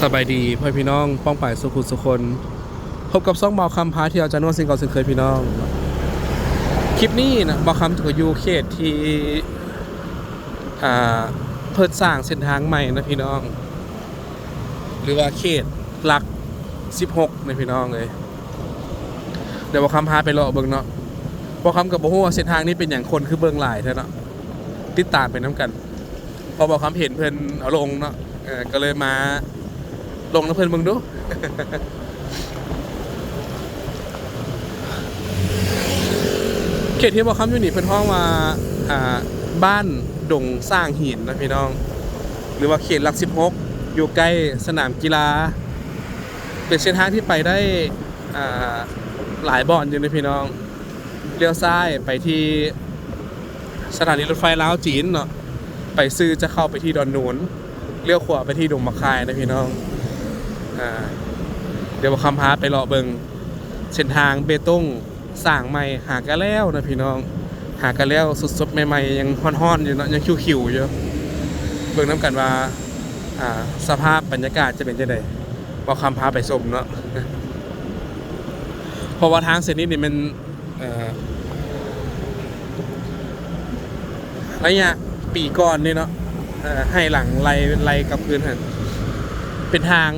สบายดีพ่อพี่น้อง ป้องป่ายสุขุสุคน พบกับซ่องเบาคำพาที่เราจะนวดสิงเก่าสิ่งเคยพี่น้อง คลิปนี้นะเบาคำถูกอยู่เขตที่เพิ่สร้างเส้นทางใหม่นะพี่น้อง หรือว่าเขตหลัก 16นะพี่น้องเลยเดี๋ยวเบาคำพาไปเลาะเบิ่งเนาะเบาคำกับบ่ฮู้ว่าเส้นทางนี้เป็นอย่างคนคือเบิ่งหลายแท้เนาะติดตามไปน้ำกัน พอเบาคำเห็นเพิ่นเอาลงเนาะก็เลยมา ลงน้ำเพลินมึงดู เขตที่บอกคำอยู่นี่เพิ่นห้องมาอ่าบ้านดงสร้างหินนะพี่น้อง หรือว่าเขตหลักสิบหกอยู่ใกล้สนามกีฬา เป็นเส้นทางที่ไปได้อ่าหลายบ่อนอยู่นะพี่น้องเลี้ยวซ้ายไปที่สถานีรถไฟลาวจีนเนาะไปซื้อจะเข้าไปที่ดอนนูนเลี้ยวขวาไปที่ดงมะคายนะพี่น้อง อ่าเดี๋ยวคำพาไปเลาะเบิงเส้นทางเบตงสร้างใหม่หากันแล้วนะพี่น้อง หากันแล้วสดๆใหม่ๆยังฮ้อนๆอยู่เนาะยังคิวๆอยู่เบิ่งน้ำกันว่าอ่าสภาพบรรยากาศจะเป็นจังไดพอคำพาไปชมเนาะเพราะว่าทางเส้นนี้นี่มันเอ่อระยะปีก่อนนี่เนาะให้หลังไล่ไล่กับพื้นหันเป็นทาง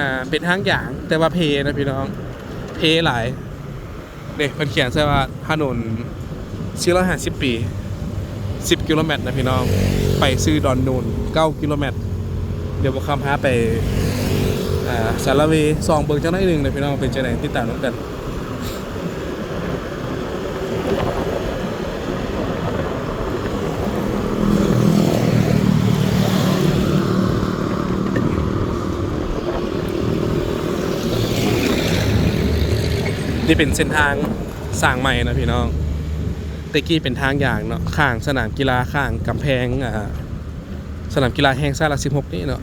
อ่าเป็นทางอย่างแต่ว่าเพนะพี่น้อง เพหลายเด็กมันเขียนใช่ว่าถนน450ปี10กิโลเมตรนะพี่น้อง ไปซื้อดอนนูน9กิโลเมตร เดี๋ยวบอคำพาไปสารวีซองเบิงจังได้หนึ่งนะพี่น้องเป็นจังไหนติดตามน้ำกัน นี่เป็นเส้นทางสร้างใหม่นะพี่น้องตะกี้เป็นทางอย่างเนาะข้างสนามกีฬาข้างกำแพงอ่าสนามกีฬาแห่งชาติหลักสิบหกนี่เนาะ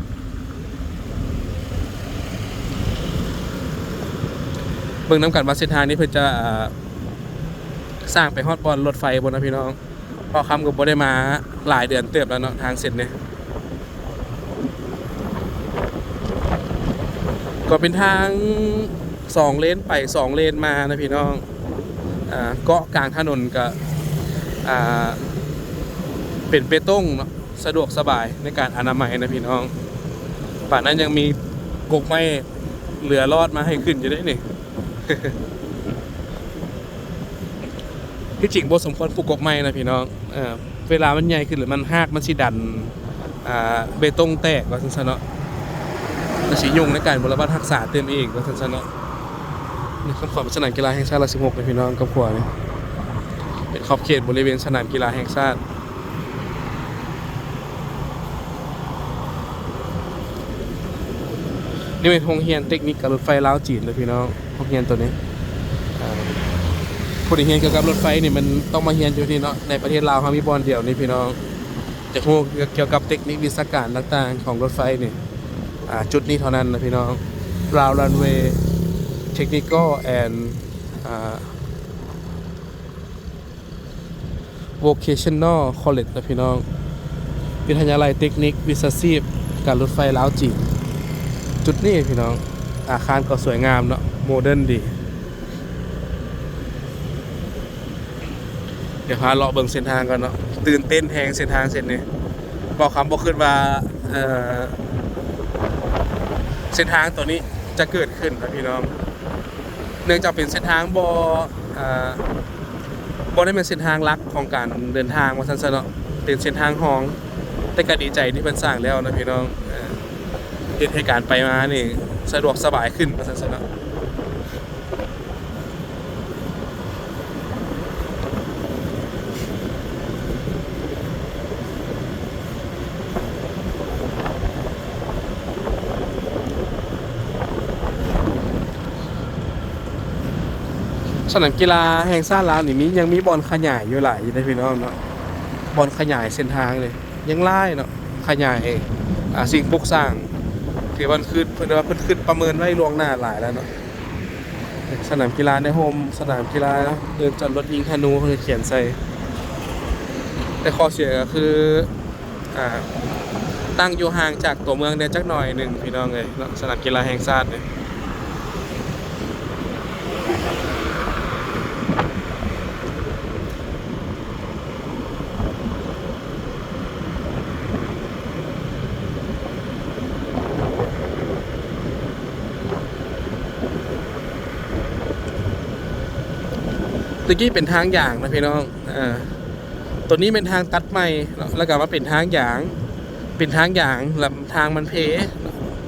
เบิ่งน้ำกันว่าเส้นทางนี้เพื่อจะสร้างไปฮอดบอลรถไฟบนนะพี่น้องพอคำกับบ่ได้มาหลายเดือนเติบแล้วเนาะทางเสร็จเนี่ยก็เป็นทาง สองเลนไปสองเลนมานะพี่น้องอ่าเกาะกลางถนนก็อ่าเป็นเปตงเนาะสะดวกสบายในการอนามัยนะพี่น้องป่านนั้นยังมีกกไม้เหลือรอดมาให้ขึ้นอยู่ได้นี่ที่จริงบสมควรปลูกกกไม้นะพี่น้องเวลามันใหญ่ขึ้นหรือมันหากมันสิดันเบตงแตกว่าซั่นซะเนะมันสียุ่งในการบริบาลทักษะเต็มเองก็ทันชนะ นี่คำขวัญสนามกีฬาแห่งชาติละ16เลยพี่น้องกับขวานี่เป็นขอบเขตบริเวณสนามกีฬาแห่งชาตินี่เป็นโรงเรียนเทคนิคกับรถไฟลาวจีนเลยพี่น้องโรงเรียนตัวนี้อ่าผู้ที่เรียนเกี่ยวกับรถไฟนี่มันต้องมาเรียนอยู่ที่เนาะในประเทศลาวเขามีบอลเดียวนี่พี่น้องจะรู้เกี่ยวกับเทคนิควิศการต่างๆของรถไฟนี่จุดนี้เท่านั้นนะพี่น้องราวรันเวย์ เทคนิคอลแอนด์ vocational college นะพี่น้อง วิทยาลัยเทคนิควิชาชีพการรถไฟลาวจีจุดนี้พี่น้อง อาคารก็สวยงามเนาะโมเดิร์นดี เดี๋ยวพาเลาะเบิ่งเส้นทางกันเนาะตื่นเต้นแหงเส้นทางเส้นนี้บอกคำบอกขึ้นว่าเอ่อเส้นทางตัวนี้จะเกิดขึ้นนะพี่น้อง เนื่องจากเป็นเส้นทางบอ่าบได้เป็นเส้นทางหลักของการเดินทางมาสันสเนาะเป็นเส้นทางห้องแต่ก็ดีใจที่เพิ่นสร้างแล้วนะพี่น้องเอ่อเฮ็ดให้การไปมานี่สะดวกสบายขึ้นมาสันสเนาะ สนามกีฬาแห่งชาติลาวนี่มียังมีบอลขยายอยู่หลายอยู่นะพี่น้องเนาะบอลขยายเส้นทางเลย ยังไล่เนาะขยายอ่าสิ่งปลูกสร้างที่มันขึ้นเพิ่นว่าเพิ่นขึ้นประเมินไว้ล่วงหน้าหลายแล้วเนาะสนามกีฬาในโฮมสนามกีฬาเดินจอดรถยิงธนูเพิ่นเขียนใส่แต่ข้อเสียก็คืออ่าตั้งอยู่ห่างจากตัวเมืองเนี่ยจักหน่อยหนึ่งพี่น้องเลยสนามกีฬาแห่งชาติเนี่ย ตะกี้เป็นทางอย่างนะพี่น้องอ่าตัวนี้เป็นทางตัดใหม่แล้วก็มาเป็นทางอย่างเป็นทางอย่างลำทางมันเพ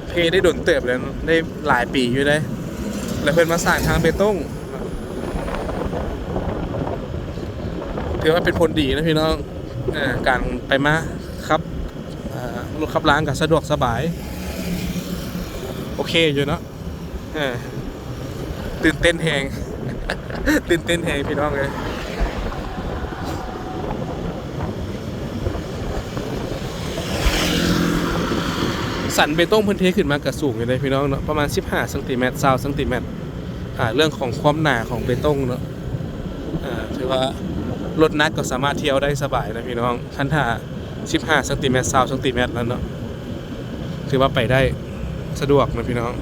เพได้โดนเติบแล้วได้หลายปีอยู่ได้ แล้วเพิ่นมาสร้างทางเบตงถือว่าเป็นผลดีนะพี่น้องอการไปมาครับรถขับล้างกับสะดวกสบาย โอเคอยู่เนาะตื่นเต้นแหง ตื่นเต้นแหงพี่น้องเลยสันเบตงพื้นเทขึ้นมากระสูงอยู่เลยพี่น้องเนาะประมาณ 15ซนติเมตร20ซนติเมตรอ่าเรื่องของความหนาของเบตงเนาะอ่าถือว่ารถนักก็สามารถเที่ยวได้สบายนะพี่น้องคันถ้า15ซนติเมตร20ซนติเมตรแล้วเนาะถือว่าไปได้สะดวกนะพี่น้อง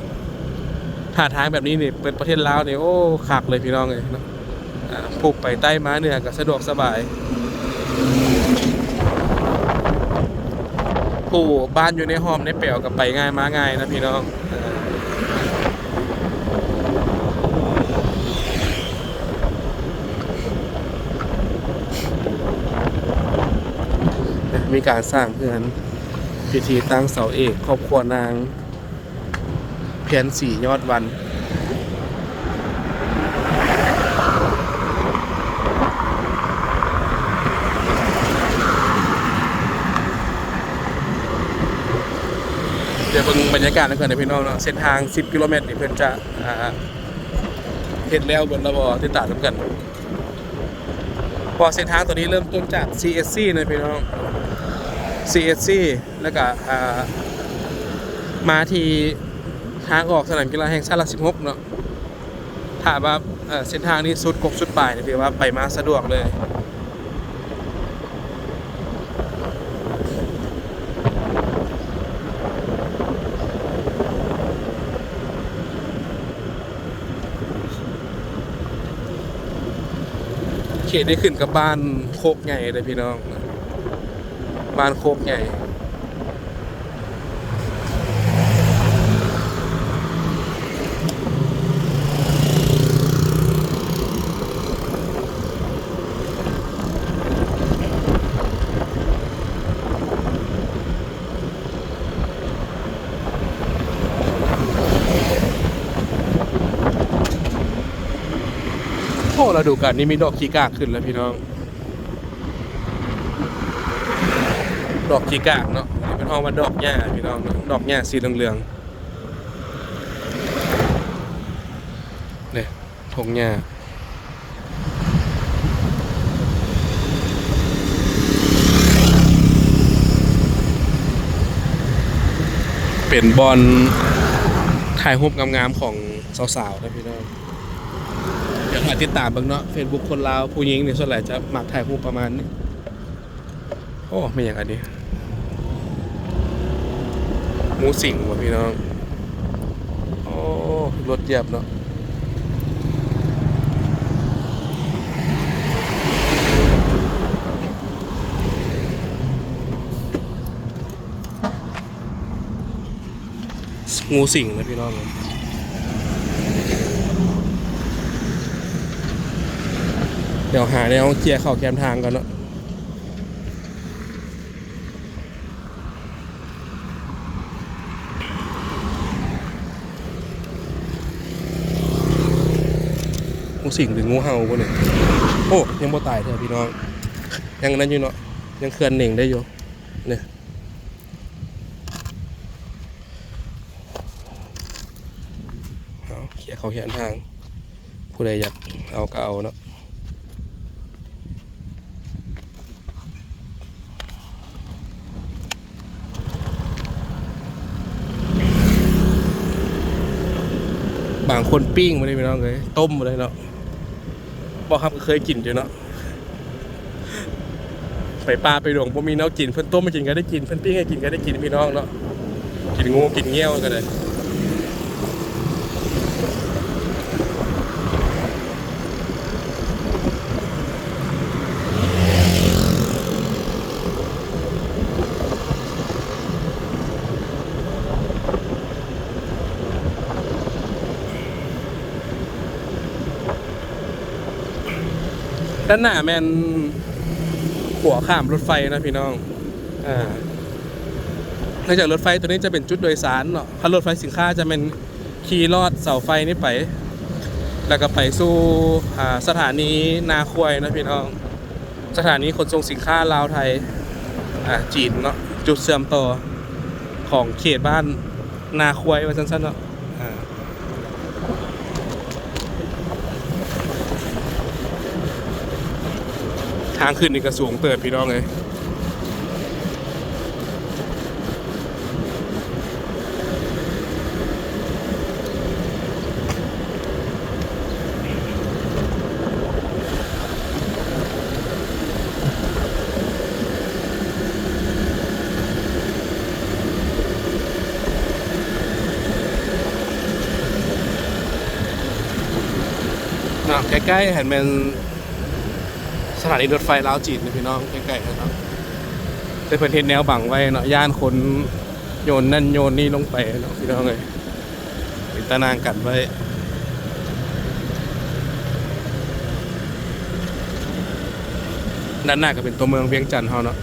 ถ้าทางแบบนี้นี่เปิดประเทศลาวเนี่ยโอ้คักเลยพี่น้องเลยเนาะผูกไปใต้ม้าเหนือก็สะดวกสบาย ผู้บ้านอยู่ในหอมในเปลวกับไปง่ายมาง่ายนะพี่น้องมีการสร้างเพื่อนพิธีตั้งเสาเอกครอบครัวนาง เพียนสี่ยอดวัน เดี๋ยวเบิ่งบรรยากาศนะเพื่อนนะพี่น้องเนาะเส้นทาง 10 กิโลเมตรนี่เพื่อนจะอ่าเห็นแล้วบนระบอติดตามกันพอเส้นทางตัวนี้เริ่มต้นจาก CSC นะพี่น้อง CSC แล้วก็อ่ามาที่ ทางออกสนามกีฬาแห่งชาติหลัก16เนาะถ้าว่าเอ่อเส้นทางนี้สุดกกสุดปลายเนี่ยถือว่าไปมาสะดวกเลยเขตได้ขึ้นกับบ้านโคกใหญ่เลยพี่น้อง บ้านโคกใหญ่ ดูกันนี่มีดอกขี้กากขึ้นแล้วพี่น้อง ดอกขี้กากเนาะนี่เป็นห้องว่าดอกหญ้าพี่น้องดอกหญ้าสีเหลืองๆเนี่ยทงหญ้าเป็นบอลถ่ายรูปงามๆของสาวๆนะพี่น้อง เดี๋ยวหาติดตามเบ้างเนาะเฟซบุ๊กคนลาวผู้หญิงเนี่ยส่วนใหญ่จะมักถ่ายรูปประมาณนี้ โอ้ไม่อย่างอันนี้หมูสิงว่ะพี่น้อง โอ้รถเหยียบเนาะงูสิงนะพี่น้อง เดี๋ยวหาแนวเคลียร์เข้าแคมทางกันเนาะงูสิงหรืองูเห่าปะเนี่ยโอ้ยังบ่ตายเถอะพี่น้อง ยังนั้นอยู่เนาะ ยังเคลื่อนหน่งได้อยู่ เนี่ย เอาเคลียร์เข้าแคมทาง ผู้ใดอยากเอาก็เอาเนาะ บางคนปิ้งมาเลยพี่น้องเลยต้มมาเลยเนาะบอกครับเคยกินอยู่เนาะไปปลาไปดงบ่มีเนวกินเพิ่นต้มมากินก็ได้กินเพิ่นปิ้งให้กินก็ได้กินพี่น้องเนาะกินงูกินเงี้ยวก็ได้ ด้านหน้าแมนหัวข้ามรถไฟนะพี่น้องอ่าเนื่องจากรถไฟตัวนี้จะเป็นจุดโดยสารเนาะถ้ารถไฟสินค้าจะเป็นขี่ลอดเสาไฟนี้ไป แล้วก็ไปสู่สถานีนาควยนะพี่น้อง สถานีขนส่งสินค้าลาวไทยอ่าจีนเนาะจุดเสื่อมต่อของเขตบ้านนาควยว่าสั้นๆเนาะ ทางขึ้นนี่ก็สูงเติบพี่น้องเลยนาะใกล้ๆเห็นเป็น ถานีรถไฟลาวจีนนะพี่น้องใกล้ๆกันเนาะแต่เพิ่นเห็นแนวบังไว้เนาะย่านคนโยนนั่นโยนนี่ลงไปเนาะพี่น้องเลยเป็นตานางกันไว้ด้านหน้าก็เป็นตัวเมืองเวียงจันทร์เฮาเนาะ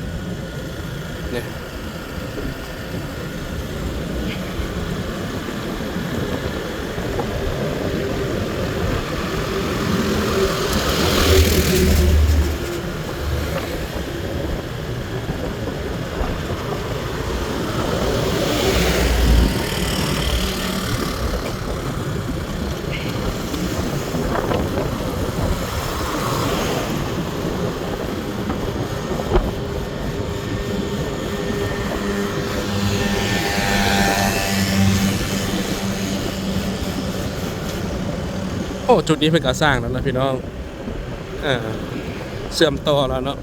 จุดนี้เป็นการสร้างแล้วนะพี่น้องอ่าเสื่อมต่อแล้วเนาะ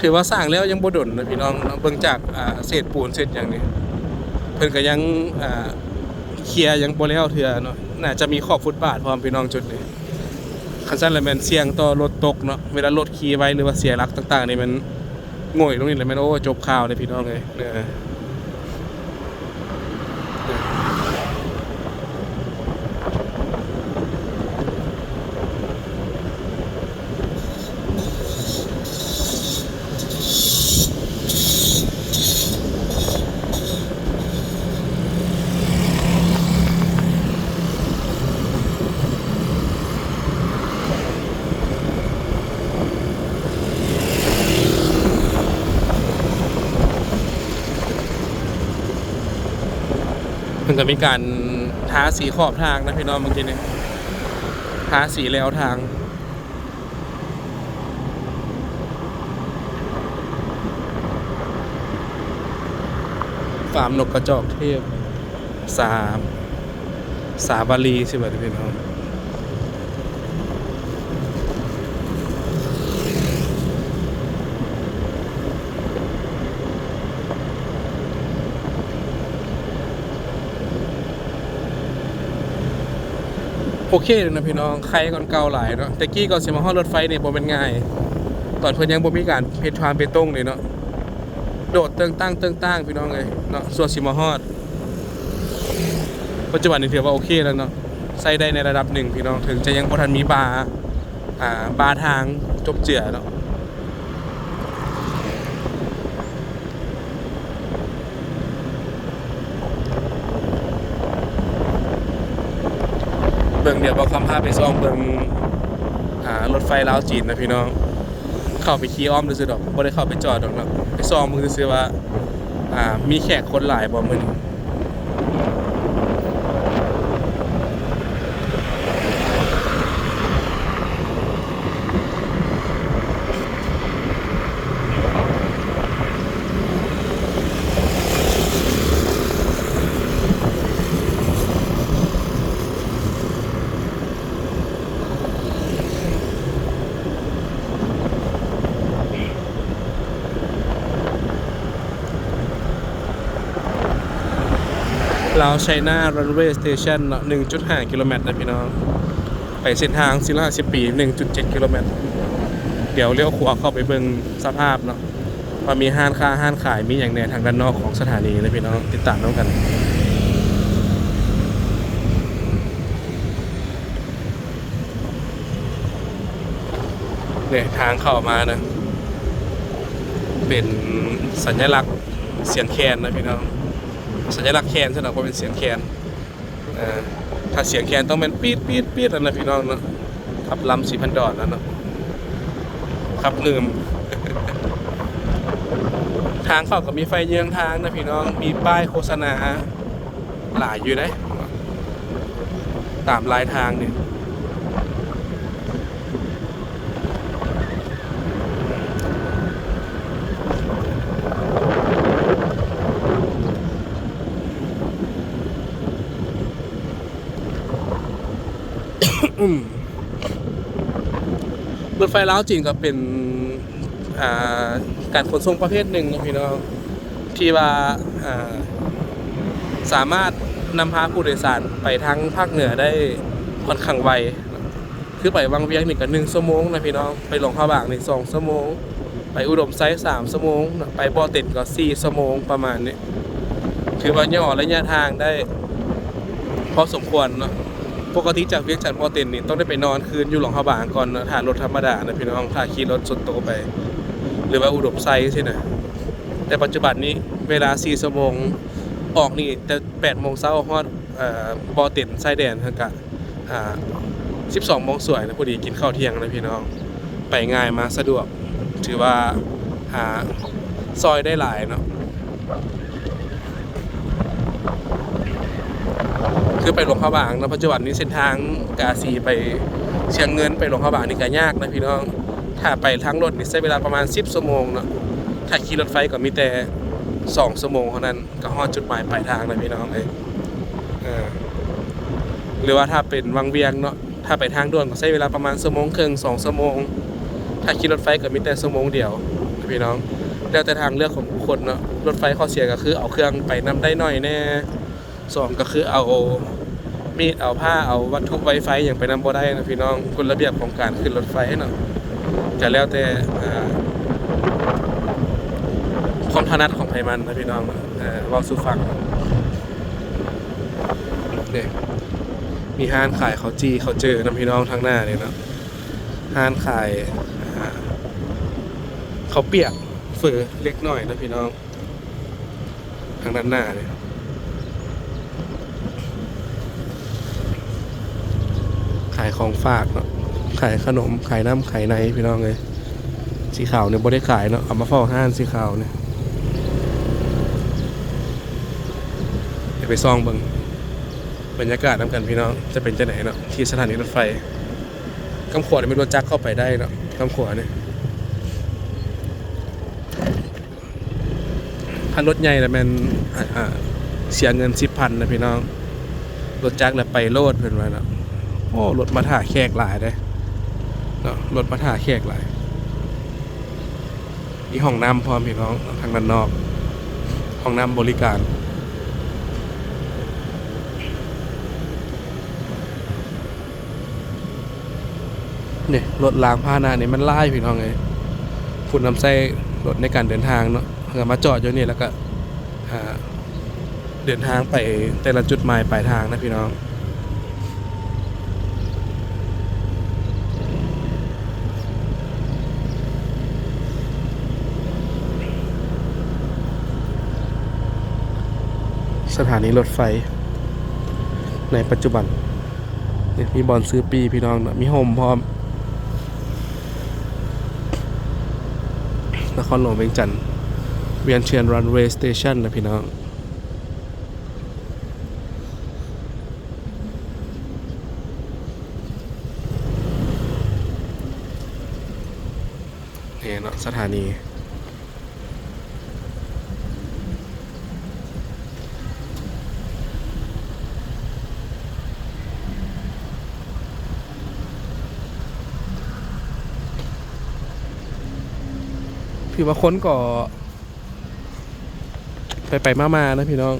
ถือว่าสร้างแล้วยังบ่ดนนะพี่น้องเนาะเบิ่งจากอ่าเศษปูนเศษอย่างนี้เพิ่นก็ยังอ่าเคลียร์ยังบ่แล้วเทื่อเนาะน่าจะมีขอบฟุตบาทพร้อมพี่น้องจุดนี้คันซั่นแล้วม่นเสี่ยงต่อรถตกเนาะเวลารถขี่ไว้หรือว่าเสียหลักต่างๆนี่มันง่อยตรงนี้เลยม่นโอ้จบข่าวเลยพี่น้องเอ้ยเออ ก็มีการทาสีขอบทางนะพี่น้องเมื่อกี้เนี่ยทาสีแล้วทางฟาร์มนกกระจอกเทพสามสาบาลีสิบัดพี่น้อง เคเลยนะพี่น้องใครก่อนเก่าหลายเนาะแต่กี้ก่อนสิมาฮอดรถไฟเนี่ยบ่เป็นง่ายตอนเพิ่นยังบ่มีการเพชรทามเปตงเลยเนาะโดดเติงตั้งเติงตั้งพี่น้องเลยเนาะส่วนสิมาฮอดปัจจุบันนี่ถือว่าโอเคแล้วเนาะใส่ได้ในระดับหนึ่งพี่น้องถึงจะยังบ่ทันมีบาร์อ่าบาร์ทางจบเจือเนาะเบิ่งเดี๋ยวบอกคำพาไปซ่อมเบิงอ่ารถไฟลาวจีนนะพี่น้อง เข้าไปขี่อ้อมดูสิดอกบ่ได้เข้าไปจอดดอกนะไปซ่อมมึงดูสิว่า อ่ามีแขกคนหลายบ่มื้อ ลาวไชน่ารันเวย์สเตชันเนาะ1.5 กิโลเมตรนะพี่น้อง ไปเส้นทาง450ปี 1.7 กิโลเมตร เดี๋ยวเลี้ยวขวาเข้าไปเบิ่งสภาพเนาะว่ามีห้านค้าห้านขายมีอย่างแน่ทางด้านนอกของสถานีนะพี่น้องติดตามน้องกันเนี่ยทางเข้ามานะ เป็นสัญลักษณ์เสียงแคนนะพี่น้อง สัญลักษณ์แคนใช่ไหมเพราเป็นเสียงแคนถ้าเสียงแคนต้องเป็นปี๊ดปี๊ดปี๊ดนะพี่น้องเนาะขับลำสี่พันดอลแล้วเนาะขับลืมทางเข้าก็มีไฟเยืองทางนะพี่น้อง มีป้ายโฆษณาหลายอยู่นะตามลายทางเนี่ย ฟล้าวจริงก็เป็นการขนส่งประเภทหนึ่งนะพี่น้องที่ว่าสามารถนำพาผู้โดยสารไปทั้งภาคเหนือได้ค่อนข้างไวคือไปวังเวียงนี่ก็หนึ่งชั่วโมงนะพี่น้องไปหลงพระบางนี่สองชั่วโมง ไปอุดมไซส์สามชั่วโมง ไปบ่อเต็ดก็สี่ชั่วโมงประมาณนี้คือว่าย่อระยะทางได้พอสมควรเนาะ ปกติจากเวียงจันทร์พอเต็นนี่ต้องได้ไปนอนคืนอยู่หลวงพระบางก่อนเนอะถ้ารถธรรมดานะพี่น้องถ้าขี่รถส่วนตัวไป หรือว่าอุดมไซส์ใช่นะแต่ปัจจุบันนี้เวลา4ชั่วโมงออกนี่แต่8โมงเช้าฮอดบอเต็นไซแดนทางกะอ่า12โมงสวยนะพอดีกินข้าวเที่ยงนะพี่น้อง ไปง่ายมาสะดวก ถือว่าหาซอยได้หลายเนาะ คือไปหลวงพระบางนะปัจจุบันนี้เส้นทางกาซีไปเชียงเงินไปหลวงพระบางนี่ก็ยากนะพี่น้อง ถ้าไปทางรถนี่ใช้เวลาประมาณ 10ชั่วโมงเนาะถ้าขี่รถไฟก็มีแต่2ชั่วโมงเท่านั้นก็ฮอดจุดหมายปลายทางนะพี่น้องเอ้ยเอหรือว่าถ้าเป็นวังเวียงเนาะถ้าไปทางด่วนก็ใช้เวลาประมาณชั่วโมงครึ่งสองชั่วโมง ถ้าขี่รถไฟก็มีแต่ชั่วโมงเดียวนะพี่น้องแล้วแต่ทางเลือกของผู้คนเนาะรถไฟข้อเสียก็คือเอาเครื่องไปนำได้น่อยแน่สองก็คือเอา มีดเอาผ้าเอาวัตถุไวไฟอย่างไปนำบ่ได้นะพี่น้องกฎระเบียบของการขึ้นรถไฟเนาะจะแล้วแต่ความถนัดของไผมันนะพี่น้องเอ่าสู่ฟังเนี่ยมีห้านขายเขาจีเขาเจอนะพี่น้องทางหน้าเนี่ยเนาะห้านขายเขาเปียกเฟอเล็กน้อยนะพี่น้อง ทางด้านหน้าเนี่ย ของฝากเนาะขายขนมขายน้ำขายในพี่น้องเลยสีขาวเนี่ยบ่ได้ขายเนาะเอามาเฝ้าห้านสีขาวเนี่ยเดี๋ยวไปซองเบิ่งบรรยากาศน้ำกันพี่น้องจะเป็นจะไหนเนาะที่สถานีรถไฟกำขวดไม่รถจักเข้าไปได้เนาะกำขวดเนี่ยถ้ารถใหญ่แต่มันเสียเงินสิบพันนะพี่น้องรถจักรแล้วไปโลดเพิ่นว่าเนาะ อ้รถมาถ่าแขกหลายเลยเนาะรถมาถ่าแขกหลายมีห้องน้ำพร้อมพี่น้องทางด้านนอก ห้องน้ำบริการเนี่ยรถล้างพาหนะเนี่ยมันไล่พี่น้องเลยฝุ่นน้ำไส้รถในการเดินทางเนาะก็มาจอดอยู่นี่แล้วก็เดินทางไปแต่ละจุดหมายปลายทางนะพี่น้อง สถานีรถไฟ ในปัจจุบันเนี่ยมีบอลซื้อปีพี่น้องมีโฮมพร้อม นครหลวงเวียงจันทร์เวียนเชียนรันเวย์สเตชันนะพี่น้องเนี่ยเนาะสถานี พี่ว่าค้นก่อ ไปไปมาๆนะพี่น้อง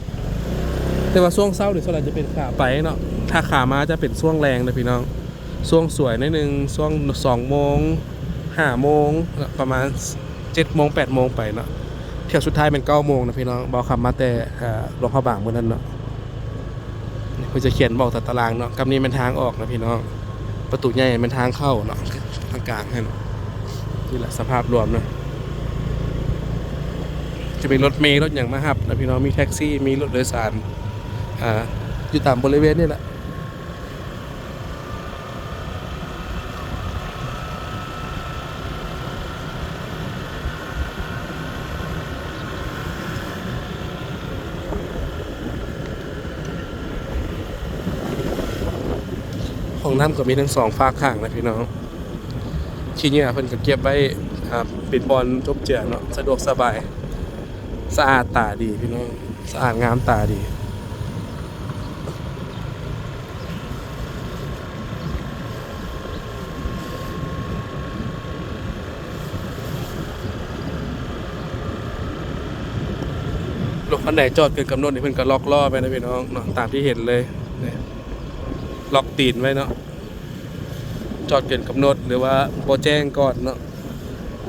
แต่ว่าช่วงเช้าหรือส่วนใหญ่จะเป็นขาไปเนาะถ้าขามาจะเป็นช่วงแรงนะพี่น้องช่วงสวยนิดนึงช่วงสองโมงห้าโมงประมาณเจ็ดโมงแปดโมงไปเนาะเที่ยวสุดท้ายเป็นเก้าโมงนะพี่น้องบอกคำมาแต่อ่าหลวงพ่อบางเมื่อนั้นเนาะเพื่อจะเขียนบอกแต่ตารางเนาะกำนี้เป็นทางออกนะพี่น้องประตูใหญ่เป็นทางเข้าเนาะทางกลางให้เนาะนี่แหละสภาพรวมเนาะ จะเป็นรถเมล์รถอย่างมาหับนะพี่น้องมีแท็กซี่มีรถโดยสารอ่าอยู่ตามบริเวณนี่แหละห้องน้ำก็มีทั้งสองฝากข้างนะพี่น้องขี้เหงื่อเพิ่นก็เก็บไว้อ่าปิดบอลจบเจือเนาะสะดวกสบาย สะอาดตาดีพี่น้องสะอาดงามตาดีรถคันไหนจอดเกินกำหนดนี่เพิ่นก็ล็อกล้อไปนะพี่น้องเนาะตามที่เห็นเลยล็อกตีนไว้เนาะจอดเกินกำหนดหรือว่าโบ่แจ้งก่อนเนาะ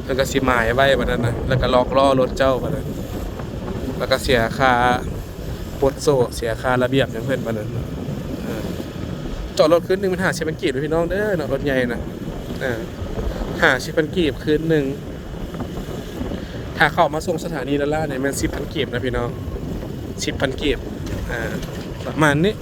เพิ่นก็สิหมายไว้บัดนั้นนะแล้วก็ล็อกล้อรถเจ้าบัดนั้น แล้วก็เสียค่าปลดโซ่เสียค่าระเบียบอย่างเพื่อนมานั้นเจอดรถคืนหนึ่งมันหาชิปันกีบด้วยพี่น้องเด้อเนาะรถใหญ่นะหาชิปันกีบคืนหนึ่งถ้าเข้ามาส่งสถานีด้าล่าเนี่ยมันสิบพันกีบนะพี่น้องสิบพันกีบประมาณนี้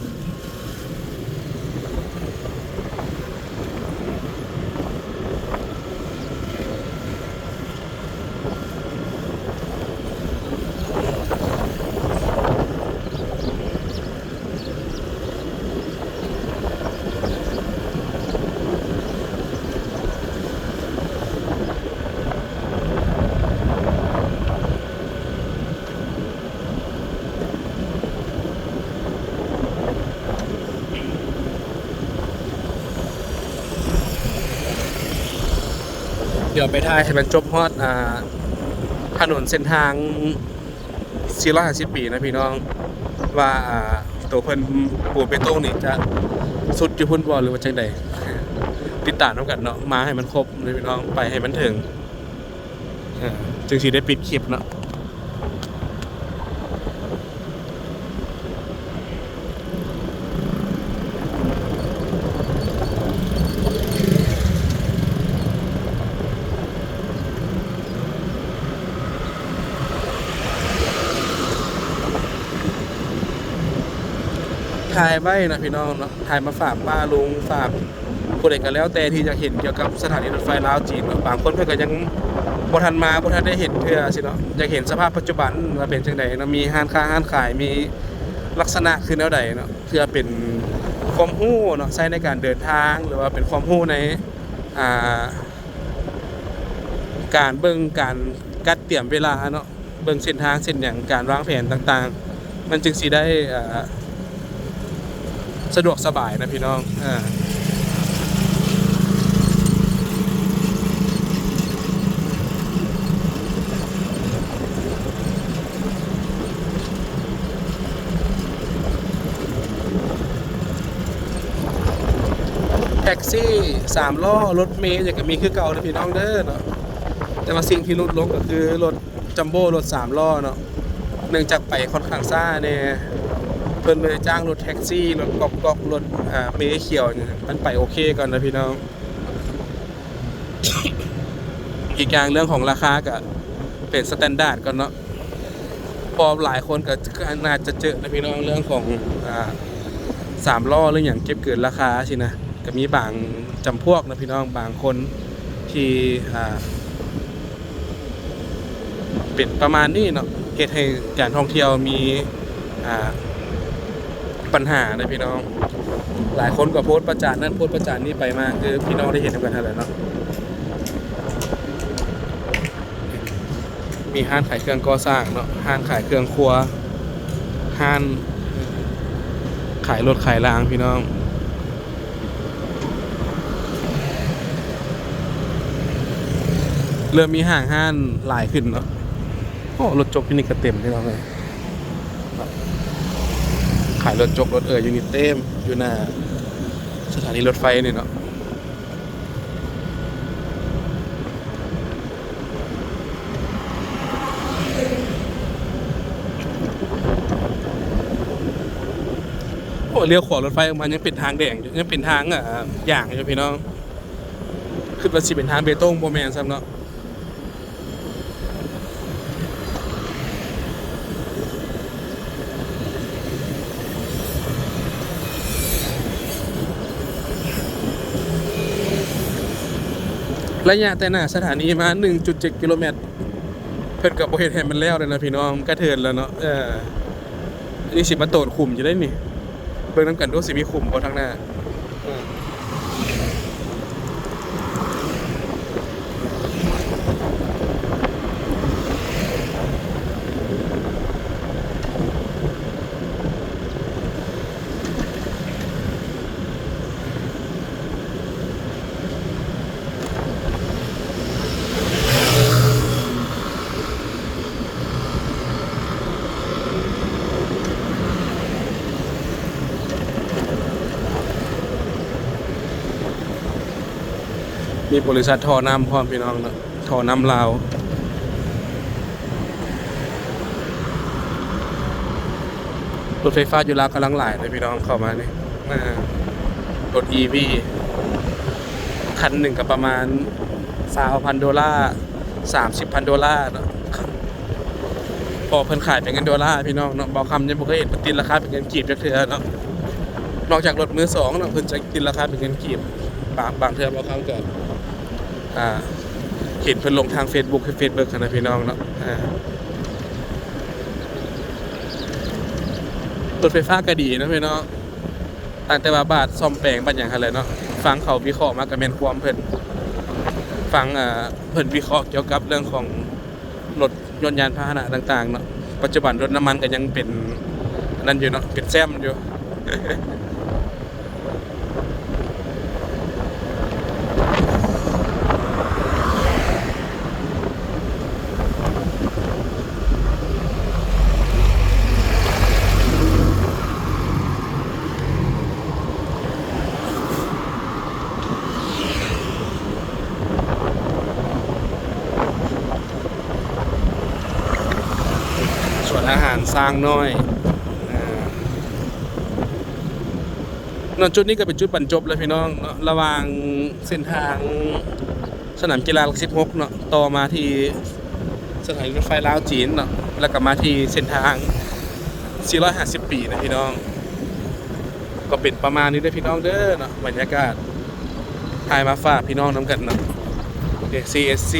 ไปท่ายให้มันจบฮอดอ่าถนนเส้นทางซีรัลห้าสิบปีนะพี่น้อง ว่าอ่าตัวเพิ่นปูเปโต้งนี่จะสุดอยู่พุ่นบ่หรือว่าจังใดติดตามน้ำกันเนาะมาให้มันครบเลยพี่น้องไปให้มันถึงจึงสีได้ปิดคลิปเนาะ ถ่ายไว้นะพี่น้องเนาะถ่ายมาฝากป้าลุงฝากผู้ใดก็แล้ว แต่ที่จะเห็นเกี่ยวกับสถานีรถไฟลาวจีนเนาะบางคนเพิ่อนก็ยังบ่ทันมาบ่ทันได้เห็นเทื่อสิเนาะอยากเห็นสภาพปัจจุบันว่าเป็นจังไดเนาะมีห้านค้าห้านขายมีลักษณะคือแนวใดเนาะเพื่อเป็นความรู้เนาะใช้ในการเดินทางหรือว่าเป็นความรู้ในอ่าการเบิ่งการกัดเตรียมเวลาเนาะเบิ่งเส้นทางเส้นหยังการวางแผนต่างๆ มันจึงสิได้อ่า สะดวกสบายนะพี่น้องอ่าแท็กซี่สามล้อรถเมย์อย่างก็มีคือเก่านะพี่น้องเด้อเนาะแต่ว่าสิ่งที่ลดลงก็คือรถจัมโบ้รถสามล้อเนาะเนื่องจากไปค่อนข้างซ่าเนี่ย เพิ่นเลยจ้างรถแท็กซี่รถกอกกอกรถอ่าเมย์เขียวเนี่ยมันไปโอเคก่อนนะพี่น้อง อีกอย่างเรื่องของราคาก็เป็นสแตนดาร์ดก่อนเนาะพอหลายคนก็น่าจะเจอนะพี่น้องเรื่องของอ่าสามล้อเรื่องอย่างเก็บเกินราคาสินะก็มีบางจำพวกนะพี่น้องบางคนที่อ่าเป็นประมาณนี้เนาะเหตุให้การท่องเที่ยวมีอ่า ปัญหานะพี่น้อง หลายคนก็โพสต์ประจานนั่นโพสต์ประจานนี่ไปมากคือพี่น้องได้เห็นกันเท่าไรเนาะมีห้างขายเครื่องก่อสร้างเนาะห้างขายเครื่องครัวห้างขายรถขายรางพี่น้องเริ่มมีห่างห้านหลายขึ้นเนาะโอ้รถจบที่นี่ก็เต็มพี่น้องเลย ขายรถจกรถเอ่ยยูนิเต็มอยู่หน้าสถานีรถไฟนี่เนาะโอ้เลี้ยวขวารถไฟออกมายังเป็นทางแดงยังเป็นทางอะอย่างอยู่พี่น้องคือว่าสิเป็นทางเบตงโบแมนซ้ำเนาะ ระยะแต่หน้าสถานีมา 1.7 กิโลเมตร เพิ่นกับโบเฮ็ดให้มันแล้วเลยนะพี่น้องกระเทินแล้วเนาะเอออันนี่สิมาโตดขุมอยู่ได้นี่ เบิ่งน้ำกันดูสิมีขุมบนทางหน้า มีบริษัทท่อน้ำพร้อมพี่น้องเนาะท่อน้ำลาวรถไฟฟ้าอยู่ลาวกำลังหลายเลยพี่น้องเข้ามานี่มารถ EV คันหนึ่งกับประมาณสาวพันดอลลาร์สามสิบพันดอลลาร์เนาะพอเพิ่นขายเป็นเงินดอลลาร์พี่น้องเนาะบอกคำยังบ่เคยเห็นตินติดราคาเป็นเงินกีบจักเทื่อเนาะนอกจากรถมือสองเนาะเพิ่นจะติดราคาเป็นเงินกีบบางบางเทื่อบอกคำก็ อ่าเห็นเพิ่นลงทาง Facebook ให้ Facebook นะพี่น้องเนาะอ่ารถไฟฟ้าก็ดีนะพี่น้องต่างแต่ว่าบาทซ่อมแปลงบัดหยังหั่นแหละเนาะฟังเขาวิเคราะห์มาก็แม่นความเพิ่นฟังอ่าเพิ่นวิเคราะห์เกี่ยวกับเรื่องของรถยนต์ยานพาหนะต่างๆเนาะปัจจุบันรถน้ำมันก็ยังเป็นนั่นอยู่เนาะเป็นแซมอยู่ ส่วนอาหาร สร้างน้อยอ่านจุดนี้ก็เป็นจุดบรรจบเลยพี่น้องเนาะระหว่างเส้นทางสนามกีฬาลักสิบหกเนาะต่อมาที่สถานีรถไฟลาวจีนเนาะแล้วก็มาที่เส้นทาง 450 ปีนะพี่น้อง ก็เป็นประมาณนี้เด้พี่น้องเด้อเนาะบรรยากาศถ่ายมาฝากพี่น้องน้ำกันเนาะเด็ก CSC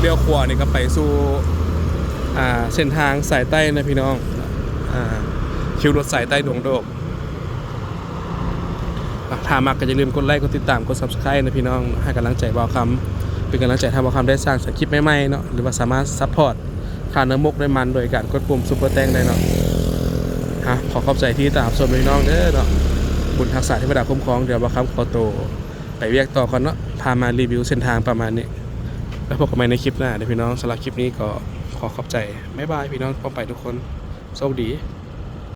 เลี้ยวขวานี่ก็ไปสู่อ่าเส้นทางสายใต้นะพี่น้องอ่าคิวรถสายใต้ดวงโดกอะถ้ามักก็อย่าลืมกดไลค์กดติดตามกด subscribe นะพี่น้อง ให้กำลังใจบ่าวคำเป็นกำลังใจให้บ่าวคำได้สร้างสคริปต์ใหม่ๆเนาะหรือว่าสามารถซัพพอร์ตค่าเนื้อมกได้มันโดยการกดปุ่มซุปเปอร์แตงได้เนาะฮะขอขอบใจที่ตามชมพี่น้องเด้อเนาะบุญทักษะที่ประดับคุ้มครองเดี๋ยวบ่าวคำขอโตไปเวียกต่อก่อนเนาะพามารีวิวเส้นทางประมาณนี้ แล้วพบกันใหม่ในคลิปหน้าเดี๋ยวพี่น้องสำหรับคลิปนี้ก็ขอขอบใจ บ๊ายบายพี่น้องป้องไปทุกคน สวัสดี